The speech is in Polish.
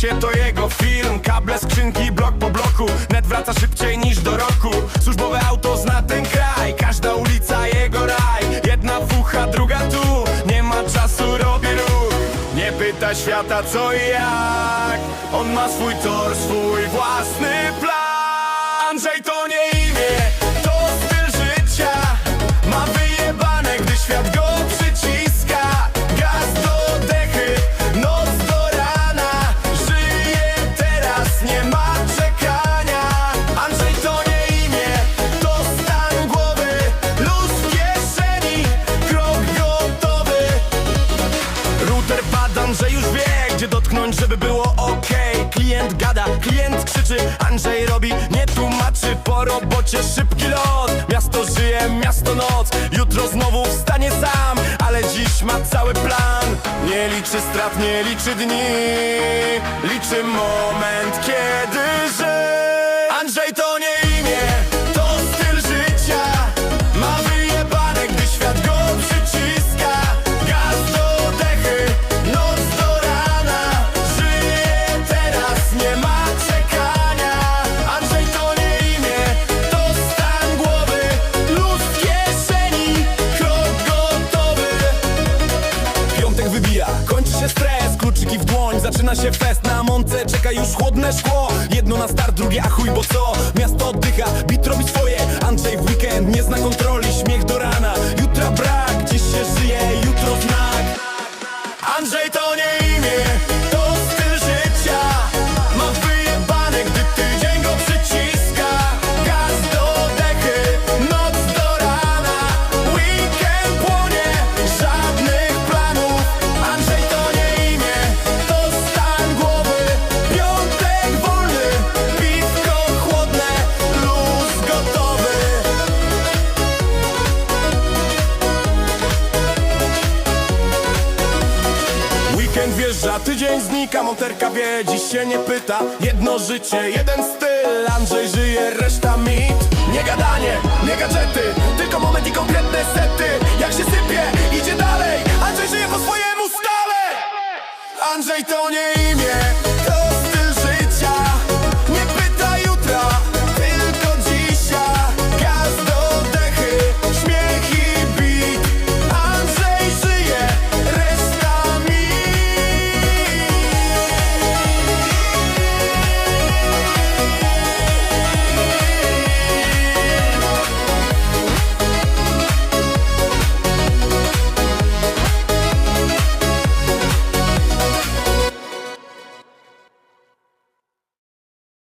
się, to jego film. Kable, skrzynki, blok po bloku. Net wraca szybciej niż do roku. Służbowe auto zna ten kraj. Każda ulica jego raj. Jedna fucha, druga tu. Nie ma czasu, robi ruch. Nie pyta świata co i jak. On ma swój tor, swój własny plan. Andrzej to dotknąć, żeby było ok Klient gada, klient krzyczy, Andrzej robi, nie tłumaczy. Po robocie szybki lot, miasto żyje, miasto noc. Jutro znowu wstanie sam, ale dziś ma cały plan. Nie liczy strat, nie liczy dni, liczy moment, kiedy Wybija, kończy się stres Kluczyki w dłoń, zaczyna się fest. Na mące czeka już chłodne szkło. Jedno na start, drugie a chuj, bo co? Miasto oddycha, bit robi swoje. Andrzej w weekend nie zna kontroli Śmiech do rana, Weekend wjeżdża, tydzień znika, monterka wie, dziś się nie pyta. Jedno życie, jeden styl, Andrzej żyje, reszta mit. Nie gadanie, nie gadżety, tylko moment i konkretne sety. Jak się sypie, idzie dalej, Andrzej żyje po swojemu stale. Andrzej to nie imię,